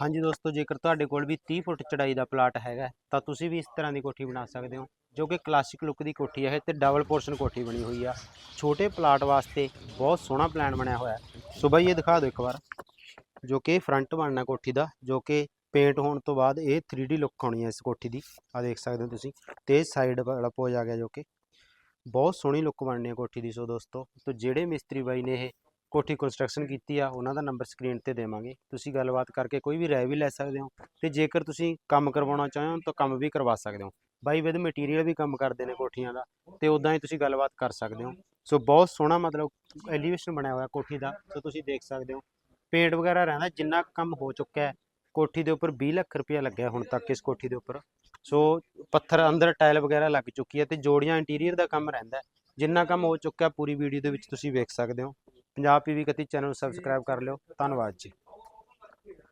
ਹਾਂਜੀ ਦੋਸਤੋ, ਜੇਕਰ ਤੁਹਾਡੇ ਕੋਲ ਵੀ 30 ਫੁੱਟ ਚੜਾਈ ਦਾ ਪਲਾਟ ਹੈਗਾ, ਤਾਂ ਤੁਸੀਂ ਵੀ ਇਸ ਤਰ੍ਹਾਂ ਦੀ ਕੋਠੀ ਬਣਾ ਸਕਦੇ ਹੋ, ਜੋ ਕਿ ਕਲਾਸਿਕ ਲੁੱਕ ਦੀ ਕੋਠੀ ਹੈ ਇਹ ਤੇ ਡਬਲ ਪੋਰਸ਼ਨ ਕੋਠੀ ਬਣੀ ਹੋਈ ਆ। ਛੋਟੇ ਪਲਾਟ ਵਾਸਤੇ ਬਹੁਤ ਸੋਹਣਾ ਪਲਾਨ ਬਣਿਆ ਹੋਇਆ ਹੈ। ਸੋ ਇਹ ਦਿਖਾ ਦਿਓ ਇੱਕ ਵਾਰ, ਜੋ ਕਿ ਫਰੰਟ ਬਣਨਾ ਕੋਠੀ ਦਾ, ਜੋ ਕਿ ਪੇਂਟ ਹੋਣ ਤੋਂ ਬਾਅਦ ਇਹ 3D ਲੁੱਕ ਆਉਣੀ ਹੈ ਇਸ ਕੋਠੀ ਦੀ ਆ ਦੇਖ ਸਕਦੇ ਹੋ ਤੁਸੀਂ, ਤੇ ਸਾਈਡ ਵਾਲਾ ਪੋਜ ਆ ਗਿਆ ਜੋ ਕਿ। ਬਹੁਤ ਸੋਹਣੀ ਲੁੱਕ ਬਣਨੀ ਹੈ ਕੋਠੀ ਦੀ, ਸੋ ਦੋਸਤੋ, ਤੋਂ ਜਿਹੜੇ ਮਿਸਤਰੀ ਬਾਈ ਨੇ ਇਹ ਕੋਠੀ ਕੰਸਟਰਕਸ਼ਨ ਕੀਤੀ ਆ, ਉਹਨਾਂ ਦਾ ਨੰਬਰ ਸਕਰੀਨ ਤੇ ਦੇਵਾਂਗੇ। ਤੁਸੀਂ ਗੱਲਬਾਤ ਕਰਕੇ ਕੋਈ ਵੀ ਰਾਏ ਵੀ ਲੈ ਸਕਦੇ ਹੋ ਤੇ ਜੇਕਰ ਤੁਸੀਂ ਕੰਮ ਕਰਵਾਉਣਾ ਚਾਹੋ ਤਾਂ ਕੰਮ ਵੀ ਕਰਵਾ ਸਕਦੇ ਹੋ। ਬਾਈ ਵਿਦ ਮਟੀਰੀਅਲ ਵੀ ਕੰਮ ਕਰਦੇ ਨੇ ਕੋਠੀਆਂ ਦਾ ਤੇ ਉਦਾਂ ਹੀ ਤੁਸੀਂ ਗੱਲਬਾਤ ਕਰ ਸਕਦੇ ਹੋ। ਸੋ ਬਹੁਤ ਸੋਹਣਾ ਮਤਲਬ ਐਲੀਵੇਸ਼ਨ ਬਣਿਆ ਹੋਇਆ ਕੋਠੀ ਦਾ, ਸੋ ਤੁਸੀਂ ਦੇਖ ਸਕਦੇ ਹੋ। ਪੇਂਟ ਵਗੈਰਾ ਰਹਿੰਦਾ, ਜਿੰਨਾ ਕੰਮ ਹੋ ਚੁੱਕਾ ਹੈ, ਕੋਠੀ ਦੇ ਉੱਪਰ 20 ਲੱਖ ਰੁਪਇਆ ਲੱਗਿਆ ਹੁਣ ਤੱਕ ਇਸ ਕੋਠੀ ਦੇ ਉੱਪਰ। ਸੋ ਪੱਥਰ ਅੰਦਰ ਟਾਇਲ ਵਗੈਰਾ ਲੱਗ ਚੁੱਕੀ ਹੈ ਤੇ ਜੋੜੀਆਂ ਇੰਟੀਰੀਅਰ ਦਾ ਕੰਮ ਰਹਿੰਦਾ ਜਿੰਨਾ ਕੰਮ ਹੋ ਚੁੱਕਾ ਪੂਰੀ ਵੀਡੀਓ ਦੇ ਵਿੱਚ ਤੁਸੀਂ ਵੇਖ ਸਕਦੇ ਹੋ। ਪੰਜਾਬ ਪੀਵੀ ਕਤੀ ਚੈਨਲ ਨੂੰ ਸਬਸਕ੍ਰਾਈਬ ਕਰ ਲਿਓ। ਧੰਨਵਾਦ ਜੀ।